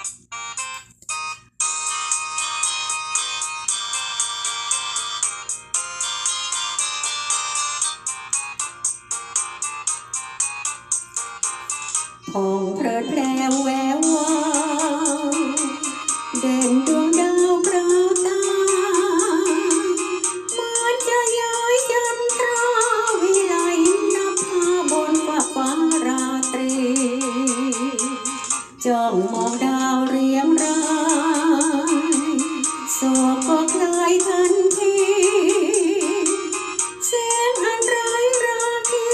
អងព្រឹតផ្លែវែវដេញដួងដាវប្រតាមកចាយចាំក្រវិលៃណផាបនបបារាត្រីចងមកដា สวบก็คลายทันทีเสียงอันไร้ราคี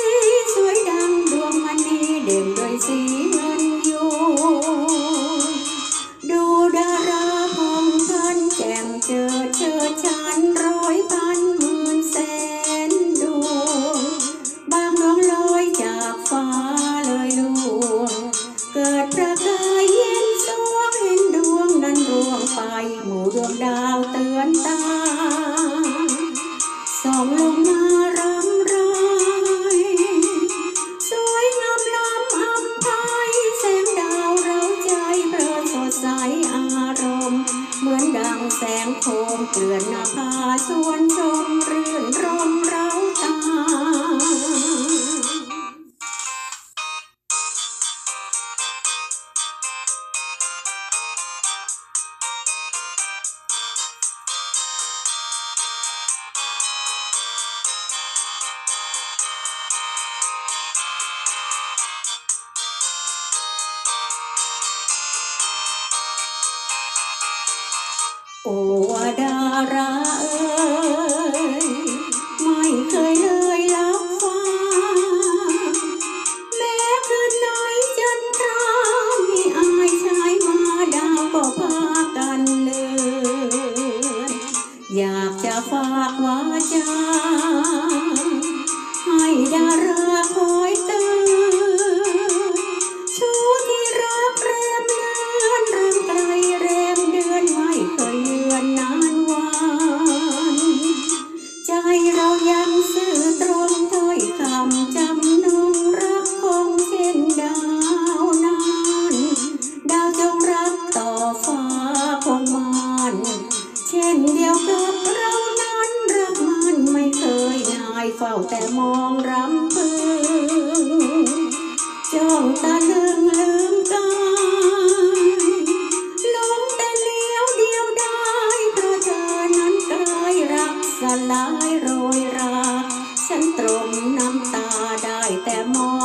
สวยดังดวงมณีเด่นด้วยสี ดวงดาวเตือนตาส่องลงมารำไรสวยงามล้ำอำไพแสงดาวเราใจเพลิดสดใสอารมณ์ เหมือนดังแสงโคมเกลื่อนนาผาสวนชม โอวดาราเอ้ยไม่เคยเลยรับฟังแม้คืนไหนจันทรามีอายชายมาดาวก็พากันเลยอนอยากจะฝากวาจา ฟ้าคงมันเช่นเดียวกับเรานั้นรักมันไม่เคยนายเฝ้าแต่มองรำพึงจ้องตาลึงลืมกายลงแต่เลี้ยวเดียวได้เระจาอนั้นกลายรักสลายโรยรา ฉันตรมน้ำตาได้แต่มอง